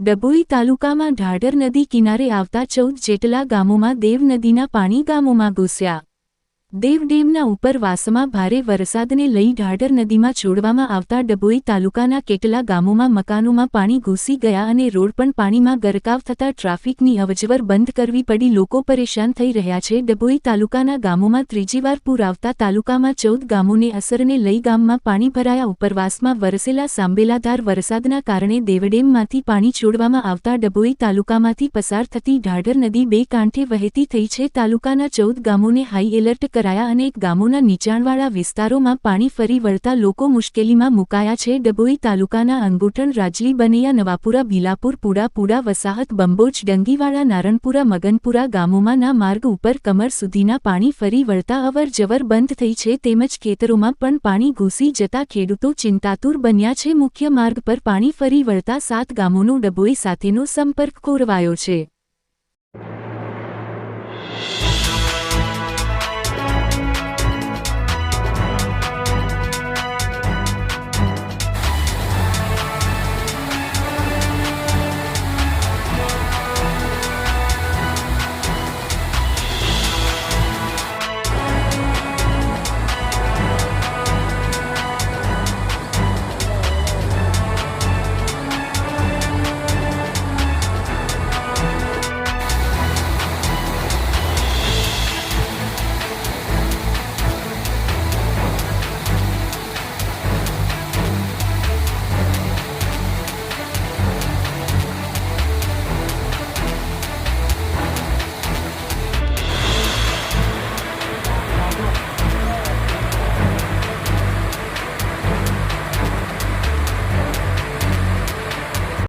ડભોઈ તાલુકામાં ઢાઢર નદી કિનારે આવતા ચૌદ જેટલા ગામોમાં દેવ નદીના પાણી ગામોમાં ઘૂસ્યા. દેવ ઉપરવાસમાં ભારે વરસાદને લઈ ઢાઢર નદીમાં છોડવામાં આવતા ડભોઈ તાલુકાના કેટલા ગામોમાં મકાનોમાં પાણી ઘૂસી ગયા અને રોડ પણ પાણીમાં ગરકાવ થતા ટ્રાફિકની અવજવર બંધ કરવી પડી, લોકો પરેશાન થઈ રહ્યા છે. ડભોઈ તાલુકાના ગામોમાં ત્રીજીવાર પૂર આવતા તાલુકામાં ચૌદ ગામોને અસરને લઈ ગામમાં પાણી ભરાયા. ઉપરવાસમાં વરસેલા સાંબેલાધાર વરસાદના કારણે દેવડેમમાંથી પાણી છોડવામાં આવતા ડભોઈ તાલુકામાંથી પસાર થતી ઢાઢર નદી બે કાંઠે વહેતી થઈ છે. તાલુકાના ચૌદ ગામોને હાઈ એલર્ટ કરાયા અનેક ગામોના નીચાણવાળા વિસ્તારોમાં પાણી ફરી વળતા લોકો મુશ્કેલીમાં મુકાયા છે. ડભોઈ તાલુકાના અંગુઠણ, રાજલી બનૈયા, નવાપુરા, ભીલાપુર, પુડા પુડા, વસાહત બંબોચ ડંગીવાળા નારણપુરા, મગનપુરા ગામોમાંના માર્ગ ઉપર કમર સુધીના પાણી ફરી વળતા અવર જવર બંધ થઈ છે. તેમજ ખેતરોમાં પણ પાણી ઘૂસી જતા ખેડૂતો ચિંતાતુર બન્યા છે. મુખ્ય માર્ગ પર પાણી ફરી વળતા સાત ગામોનો ડભોઈ સાથેનો સંપર્ક કોરવાયો છે.